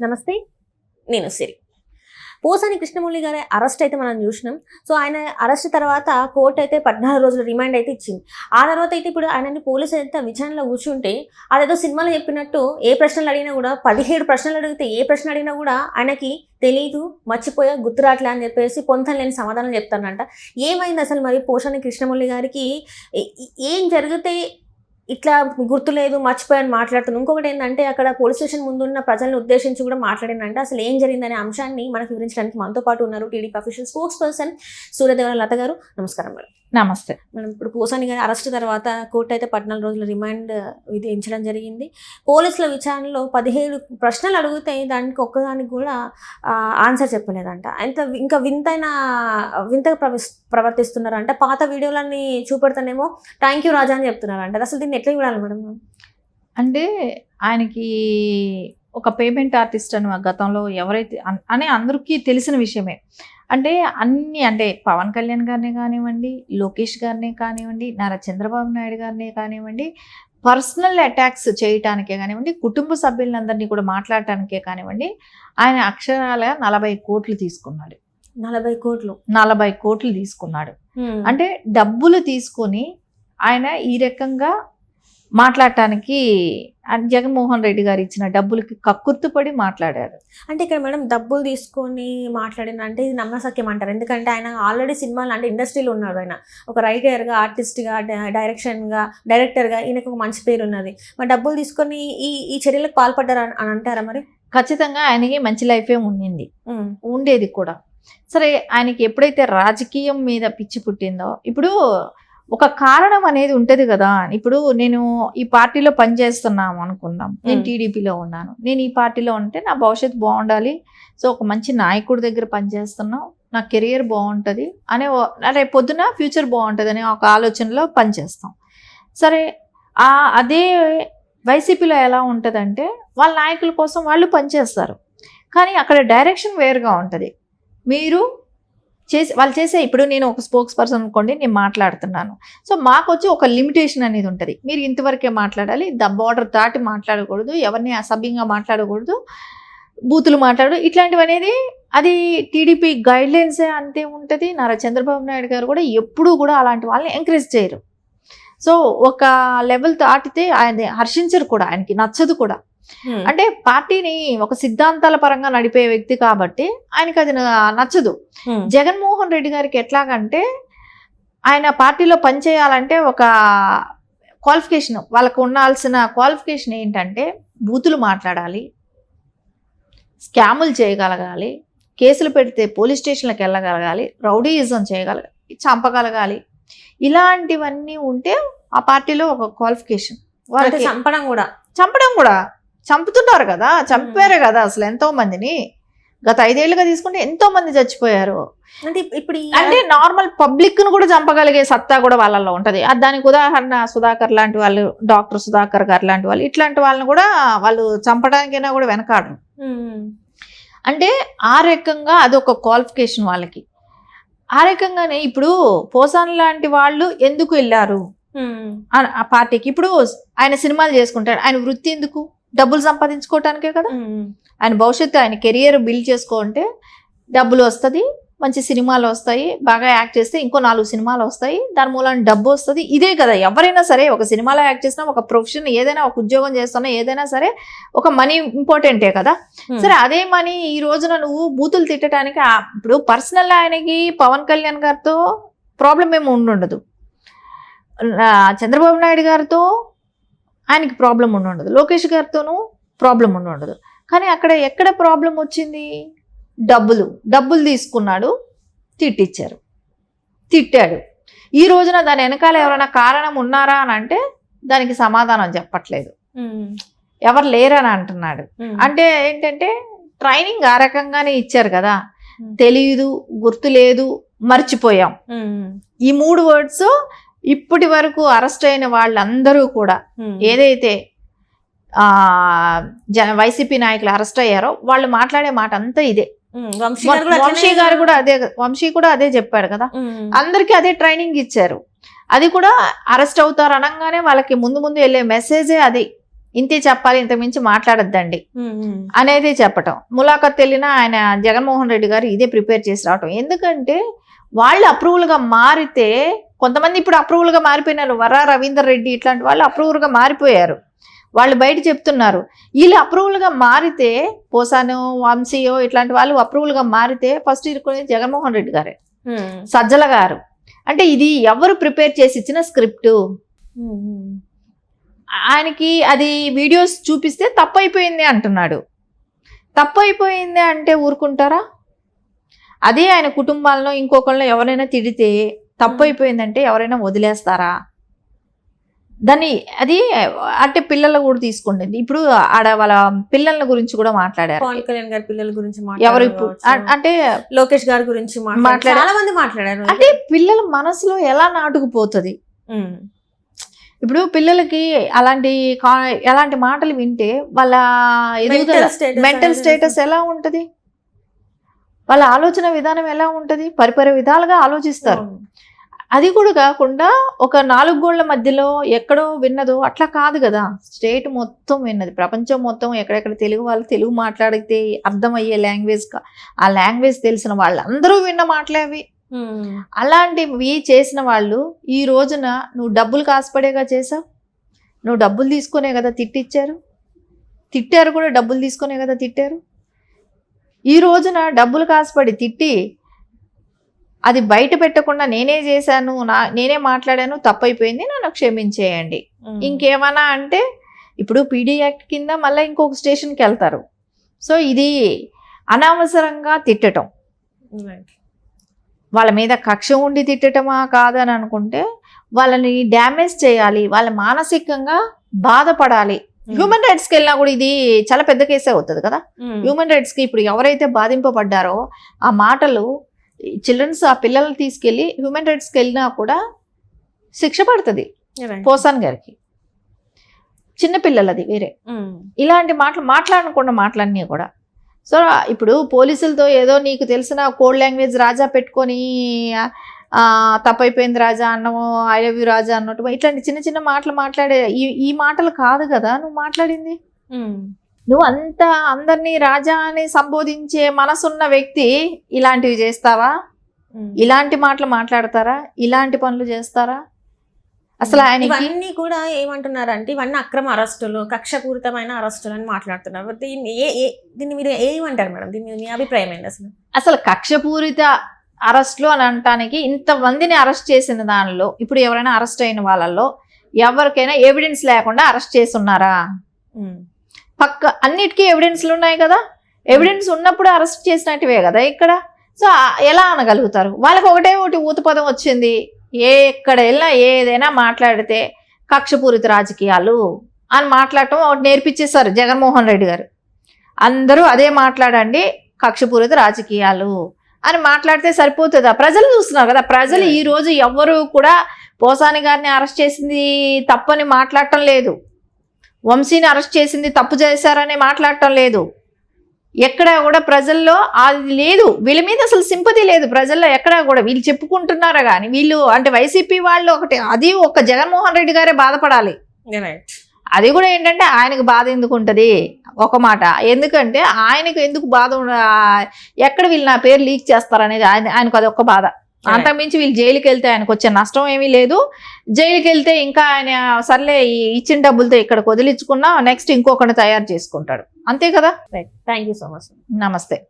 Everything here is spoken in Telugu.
నమస్తే నేను సిరి. పోసాని కృష్ణమురళి గారి అరెస్ట్ అయితే మనం చూసినాం. సో ఆయన అరెస్ట్ తర్వాత కోర్టు అయితే పద్నాలుగు రోజులు రిమాండ్ అయితే ఇచ్చింది. ఆ తర్వాత అయితే ఇప్పుడు ఆయనని పోలీసులు అయితే విచారణలో కూర్చుంటే అదేదో సినిమాలో చెప్పినట్టు ఏ ప్రశ్నలు అడిగినా కూడా పదిహేడు ప్రశ్నలు అడిగితే ఏ ప్రశ్న అడిగినా కూడా ఆయనకి తెలీదు మర్చిపోయా గుర్తురాట్లే అని చెప్పేసి పొంతం లేని సమాధానం చెప్తానంట. ఏమైంది అసలు మరి పోషాని కృష్ణమురళి గారికి? ఏం జరిగితే ఇట్లా గుర్తులేదు మర్చిపోయాను మాట్లాడుతున్నాను ఇంకొకటి ఏంటంటే అక్కడ పోలీస్ స్టేషన్ ముందున్న ప్రజలను ఉద్దేశించి కూడా మాట్లాడానంటే అసలు ఏం జరిగిందనే అంశాన్ని మనకు వివరించడానికి మనతో పాటు ఉన్నారు TDP official spokesperson Suryadevara Latha గారు. నమస్కారం మేడం. నమస్తే. మనం ఇప్పుడు పోసాని గారి అరెస్ట్ తర్వాత కోర్టు అయితే పద్నాలుగు రోజుల రిమాండ్ విధించడం జరిగింది. పోలీసుల విచారణలో పదిహేడు ప్రశ్నలు అడిగితే దానికి ఒక్కదానికి కూడా ఆన్సర్ చెప్పలేదంట. అంత ఇంకా వింతైన వింతగా ప్రవర్తిస్తున్నారంట. పాత వీడియోలన్నీ చూపెడతానేమో థ్యాంక్ యూ రాజా అని చెప్తున్నారంట. అసలు దీన్ని ఎట్లా చూడాలి మేడం అంటే ఆయనకి ఒక పేమెంట్ ఆర్టిస్ట్ అని గతంలో ఎవరైతే అని అందరికీ తెలిసిన విషయమే. అంటే అన్ని అంటే పవన్ కళ్యాణ్ గారినే కానివ్వండి లోకేష్ గారినే కానివ్వండి నారా చంద్రబాబు నాయుడు గారినే కానివ్వండి పర్సనల్ అటాక్స్ చేయటానికే కానివ్వండి కుటుంబ సభ్యులందరినీ కూడా మాట్లాడటానికే కానివ్వండి ఆయన అక్షరాల నలభై కోట్లు తీసుకున్నాడు. నలభై కోట్లు. నలభై కోట్లు తీసుకున్నాడు. అంటే అంటే డబ్బులు తీసుకొని ఆయన ఈ రకంగా మాట్లాడటానికి జగన్మోహన్ రెడ్డి గారు ఇచ్చిన డబ్బులకి కక్కుర్తుపడి మాట్లాడారు. అంటే ఇక్కడ మేడం డబ్బులు తీసుకొని మాట్లాడిన అంటే ఇది నమ్మసక్యం అంటారు. ఎందుకంటే ఆయన ఆల్రెడీ సినిమాలు అంటే ఇండస్ట్రీలో ఉన్నాడు ఆయన. ఒక రైటర్గా ఆర్టిస్ట్గా డైరెక్షన్గా డైరెక్టర్గా ఈయనకు ఒక మంచి పేరు ఉన్నది. మరి డబ్బులు తీసుకొని ఈ ఈ చర్యలకు పాల్పడ్డారు అని అంటారా మరి? ఖచ్చితంగా ఆయనకి మంచి లైఫే ఉండింది. ఉండేది కూడా. సరే ఆయనకి ఎప్పుడైతే రాజకీయం మీద పిచ్చి పుట్టిందో ఇప్పుడు ఒక కారణం అనేది ఉంటది కదా. ఇప్పుడు నేను ఈ పార్టీలో పనిచేస్తున్నాము అనుకుందాం. నేను. టీడీపీలో ఉన్నాను. నేను ఈ పార్టీలో ఉంటే నా భవిష్యత్తు బాగుండాలి. సో ఒక మంచి నాయకుడి దగ్గర పనిచేస్తున్నాం నా కెరియర్ బాగుంటుంది అనే రేపు పొద్దున ఫ్యూచర్ బాగుంటుంది అనే ఒక ఆలోచనలో పనిచేస్తాం సరే ఆ అదే వైసీపీలో ఎలా ఉంటుందంటే వాళ్ళ నాయకుల కోసం వాళ్ళు పనిచేస్తారు కానీ అక్కడ డైరెక్షన్ వేరుగా ఉంటుంది. మీరు చేసి వాళ్ళు చేసే ఇప్పుడు నేను ఒక స్పోక్స్ పర్సన్ అనుకోండి నేను మాట్లాడుతున్నాను. సో మాకు వచ్చి ఒక లిమిటేషన్ అనేది ఉంటుంది. మీరు ఇంతవరకే మాట్లాడాలి ద బార్డర్ దాటి మాట్లాడకూడదు ఎవరిని అసభ్యంగా మాట్లాడకూడదు బూతులు మాట్లాడు ఇట్లాంటివి అనేది అది టీడీపీ గైడ్ లైన్సే అంతే ఉంటుంది. నారా చంద్రబాబు నాయుడు గారు కూడా ఎప్పుడూ కూడా అలాంటి వాళ్ళని ఎంకరేజ్ చేయరు. సో ఒక లెవెల్ దాటితే ఆయన హర్షించరు కూడా ఆయనకి నచ్చదు కూడా. అంటే పార్టీని ఒక సిద్ధాంతాల పరంగా నడిపే వ్యక్తి కాబట్టి ఆయనకి అది నచ్చదు. జగన్మోహన్ రెడ్డి గారికి ఎట్లాగంటే ఆయన పార్టీలో పనిచేయాలంటే ఒక క్వాలిఫికేషన్ వాళ్ళకు ఉండాల్సిన క్వాలిఫికేషన్ ఏంటంటే బూతులు మాట్లాడాలి స్కాములు చేయగలగాలి కేసులు పెడితే పోలీస్ స్టేషన్లకు వెళ్ళగలగాలి రౌడీయిజం చేయగలగాలి చంపగలగాలి. ఇలాంటివన్నీ ఉంటే ఆ పార్టీలో ఒక క్వాలిఫికేషన్ వాళ్ళకి చంపడం కూడా. చంపడం కూడా. చంపుతున్నారు కదా చంపారు కదా అసలు ఎంతో మందిని గత ఐదేళ్ళుగా తీసుకుంటే ఎంతో మంది చచ్చిపోయారు. అంటే ఇప్- ఇప్పుడు అంటే నార్మల్ పబ్లిక్ను కూడా చంపగలిగే సత్తా కూడా వాళ్ళల్లో ఉంటది. దానికి ఉదాహరణ సుధాకర్ లాంటి వాళ్ళు డాక్టర్ సుధాకర్ గారు లాంటి వాళ్ళు ఇట్లాంటి వాళ్ళని కూడా వాళ్ళు చంపడానికైనా కూడా వెనకాడరు. అంటే ఆ రకంగా అదొక క్వాలిఫికేషన్ వాళ్ళకి. ఆ రకంగానే ఇప్పుడు పోసాన్ లాంటి వాళ్ళు ఎందుకు వెళ్ళారు. ఆ- ఆ పార్టీకి. ఇప్పుడు ఆయన సినిమాలు చేసుకుంటాడు. ఆయన వృత్తి ఎందుకు? డబ్బులు సంపాదించుకోవటానికే కదా. ఆయన భవిష్యత్తు ఆయన కెరియర్ బిల్డ్ చేసుకోంటే డబ్బులు వస్తుంది మంచి సినిమాలు వస్తాయి బాగా యాక్ట్ చేస్తే ఇంకో నాలుగు సినిమాలు వస్తాయి దాని మూలాన డబ్బు వస్తుంది ఇదే కదా ఎవరైనా సరే ఒక సినిమాలో యాక్ట్ చేసినా ఒక ప్రొఫెషన్ ఏదైనా ఒక ఉద్యోగం చేస్తున్నా ఏదైనా సరే ఒక మనీ ఇంపార్టెంటే కదా. సరే అదే మనీ ఈ రోజున నువ్వు బూతులు తిట్టడానికి ఇప్పుడు పర్సనల్ ఆయనకి పవన్ కళ్యాణ్ గారితో ప్రాబ్లం ఏమి ఉండుండదు చంద్రబాబు నాయుడు గారితో ఆయనకి ప్రాబ్లం ఉండుండదు లోకేష్ గారితోనూ ప్రాబ్లం ఉండుండదు కానీ అక్కడ ఎక్కడ ప్రాబ్లం వచ్చింది? డబ్బులు. డబ్బులు తీసుకున్నాడు తిట్టిచ్చారు. తిట్టాడు. ఈ రోజున దాని వెనకాల ఎవరైనా కారణం ఉన్నారా అని అంటే దానికి సమాధానం చెప్పట్లేదు. ఎవరు లేరని అంటున్నాడు. అంటే ఏంటంటే ట్రైనింగ్ ఆ రకంగానే ఇచ్చారు కదా. తెలియదు గుర్తు లేదు మర్చిపోయాం. ఈ మూడు వర్డ్స్ ఇప్పటి వరకు అరెస్ట్ అయిన వాళ్ళందరూ కూడా. ఏదైతే వైసీపీ నాయకులు అరెస్ట్ అయ్యారో వాళ్ళు మాట్లాడే మాట అంతా ఇదే. వంశీ గారు కూడా వంశీ అట్లనే- గారు కూడా అదే వంశీ కూడా అదే చెప్పాడు కదా. అందరికీ అదే ట్రైనింగ్ ఇచ్చారు అది కూడా అరెస్ట్ అవుతారు అనగానే వాళ్ళకి ముందు ముందు వెళ్ళే మెసేజే అది ఇంతే చెప్పాలి ఇంత మించి మాట్లాడొద్దండి. అనేది చెప్పటం ములాఖత్ వెళ్ళినా ఆయన జగన్మోహన్ రెడ్డి గారు ఇదే ప్రిపేర్ చేసి రావటం ఎందుకంటే వాళ్ళు అప్రూవల్గా మారితే కొంతమంది ఇప్పుడు అప్రూవల్గా మారిపోయినారు. వరా రవీందర్ రెడ్డి ఇట్లాంటి వాళ్ళు అప్రూవల్గా మారిపోయారు. వాళ్ళు బయట చెప్తున్నారు. వీళ్ళు అప్రూవల్గా మారితే పోసాను వంశీయో ఇట్లాంటి వాళ్ళు అప్రూవల్గా మారితే ఫస్ట్ ఇరుకునేది జగన్మోహన్ రెడ్డి గారే. సజ్జల గారు. అంటే ఇది ఎవరు ప్రిపేర్ చేసి ఇచ్చిన స్క్రిప్ట్. ఆయనకి అది వీడియోస్ చూపిస్తే తప్పు అయిపోయింది అంటున్నాడు. తప్పు అయిపోయింది అంటే ఊరుకుంటారా? అదే ఆయన కుటుంబాల్లో ఇంకొకళ్ళు ఎవరైనా తిడితే తప్పు అయిపోయిందంటే ఎవరైనా వదిలేస్తారా? దాన్ని అది అంటే పిల్లల కూడా తీసుకోండి ఇప్పుడు ఆడ వాళ్ళ పిల్లల గురించి కూడా మాట్లాడారు. పవన్ కళ్యాణ్ గారి పిల్లల గురించి ఎవరు అంటే లోకేష్ గారి గురించి. చాలా మంది మాట్లాడారు. అంటే పిల్లల మనసులో ఎలా నాటుకుపోతుంది? ఇప్పుడు పిల్లలకి అలాంటి ఎలాంటి మాటలు వింటే వాళ్ళ ఎదుగుదల మెంటల్ స్టేటస్ ఎలా ఉంటది? వాళ్ళ ఆలోచన విధానం ఎలా ఉంటది? పరిపరి విధాలుగా ఆలోచిస్తారు. అది కూడా కాకుండా ఒక నాలుగు గోళ్ళ మధ్యలో ఎక్కడో విన్నదో అట్లా కాదు కదా. స్టేట్ మొత్తం విన్నది. ప్రపంచం మొత్తం ఎక్కడెక్కడ తెలుగు వాళ్ళు తెలుగు మాట్లాడితే అర్థమయ్యే లాంగ్వేజ్ ఆ లాంగ్వేజ్ తెలిసిన వాళ్ళందరూ విన్న మాటలే అవి. ఉమ్, అలాంటివి చేసిన వాళ్ళు ఈ రోజున నువ్వు డబ్బులు కాసుపడేగా చేసావు నువ్వు డబ్బులు తీసుకునే కదా తిట్టిచ్చారు? తిట్టారు కూడా డబ్బులు తీసుకునే కదా తిట్టారు? ఈ రోజున డబ్బులు కాసుపడి తిట్టి అది బయట పెట్టకుండా నేనే చేశాను నా నేనే మాట్లాడాను తప్పైపోయింది నన్ను క్షమించేయండి. ఇంకేమన్నా అంటే ఇప్పుడు పీడీ యాక్ట్ కింద మళ్ళీ ఇంకొక స్టేషన్కి వెళ్తారు సో ఇది అనవసరంగా తిట్టటం Right. వాళ్ళ మీద కక్ష ఉండి తిట్టటమా కాదని అనుకుంటే వాళ్ళని డ్యామేజ్ చేయాలి వాళ్ళ మానసికంగా బాధపడాలి. హ్యూమన్ రైట్స్కి వెళ్ళినా కూడా ఇది చాలా పెద్ద కేసే అవుతుంది కదా. హ్యూమన్ రైట్స్కి ఇప్పుడు ఎవరైతే బాధింపబడ్డారో ఆ మాటలు చిల్డ్రన్స్ ఆ పిల్లల్ని తీసుకెళ్ళి హ్యూమన్ రైట్స్కి వెళ్ళినా కూడా శిక్ష పడుతుంది. పోసాన్ గారికి చిన్న పిల్లలది వేరే ఉమ్. ఇలాంటి మాటలు మాట్లాడకుండా మాటలన్నీ కూడా సో ఇప్పుడు పోలీసులతో ఏదో నీకు తెలిసిన కోడ్ లాంగ్వేజ్ రాజా పెట్టుకొని తప్పైపోయింది రాజా అన్నమో ఐ లవ్ యూ రాజా అన్నట్టు ఇట్లాంటి చిన్న చిన్న మాటలు మాట్లాడే ఈ ఈ మాటలు కాదు కదా నువ్వు మాట్లాడింది ఉమ్. నువ్వు అంత అందరినీ రాజా అని సంబోధించే మనసున్న వ్యక్తి ఇలాంటివి చేస్తావా. ఇలాంటి మాటలు మాట్లాడతారా? ఇలాంటి పనులు చేస్తారా? అసలు ఆయనకి ఇవన్నీ కూడా ఏమంటున్నారంటే ఇవన్నీ అక్రమ అరెస్టులు కక్షపూరితమైన అరెస్టులు అని మాట్లాడుతున్నారు. దీన్ని ఏ ఏ దీన్ని మీరు ఏమంటారు మేడం? దీని మీ అభిప్రాయం ఏంటి అసలు? అసలు కక్షపూరిత అరెస్ట్లు అని అనటానికి ఇంతమందిని అరెస్ట్ చేసిన దానిలో ఇప్పుడు ఎవరైనా అరెస్ట్ అయిన వాళ్ళల్లో ఎవరికైనా ఎవిడెన్స్ లేకుండా అరెస్ట్ చేసి ఉన్నారా. పక్క అన్నిటికీ ఎవిడెన్స్లు ఉన్నాయి కదా? ఎవిడెన్స్ ఉన్నప్పుడు అరెస్ట్ చేసినట్టువే కదా ఇక్కడ? సో ఎలా అనగలుగుతారు? వాళ్ళకి ఒకటే ఒకటి ఊతపదం వచ్చింది. ఏ ఎక్కడ వెళ్ళినా ఏదైనా మాట్లాడితే కక్షపూరిత రాజకీయాలు అని మాట్లాడటం ఒకటి నేర్పించేశారు జగన్మోహన్ రెడ్డి గారు. అందరూ అదే మాట్లాడండి కక్షపూరిత రాజకీయాలు అని మాట్లాడితే సరిపోతుందా? ప్రజలు చూస్తున్నారు కదా ప్రజలు ఈ రోజు ఎవ్వరూ కూడా పోసాని గారిని అరెస్ట్ చేసింది తప్పని మాట్లాడటం లేదు. వంశీని అరెస్ట్ చేసింది తప్పు చేశారని మాట్లాడటం లేదు. ఎక్కడ కూడా ప్రజల్లో అది లేదు. వీళ్ళ మీద అసలు సింపతి లేదు ప్రజల్లో ఎక్కడ కూడా. వీళ్ళు చెప్పుకుంటున్నారా కానీ వీళ్ళు అంటే వైసీపీ వాళ్ళు ఒకటి అది ఒక జగన్మోహన్ రెడ్డి గారే బాధపడాలి. అది కూడా ఏంటంటే ఆయనకు బాధ ఎందుకు ఉంటుంది? ఒక మాట. ఎందుకంటే ఆయనకు ఎందుకు బాధ ఎక్కడ వీళ్ళు నా పేరు లీక్ చేస్తారనేది ఆయన ఆయనకు అది ఒక్క బాధ. అంతకుమించి వీళ్ళు జైలుకి వెళ్తే ఆయనకు వచ్చే నష్టం ఏమీ లేదు. జైలుకి వెళ్తే ఇంకా ఆయన సర్లే ఇచ్చిన డబ్బులతో ఇక్కడికి వదిలించుకున్నా నెక్స్ట్ ఇంకొకటి తయారు చేసుకుంటాడు. అంతే కదా? Right thank you so much నమస్తే.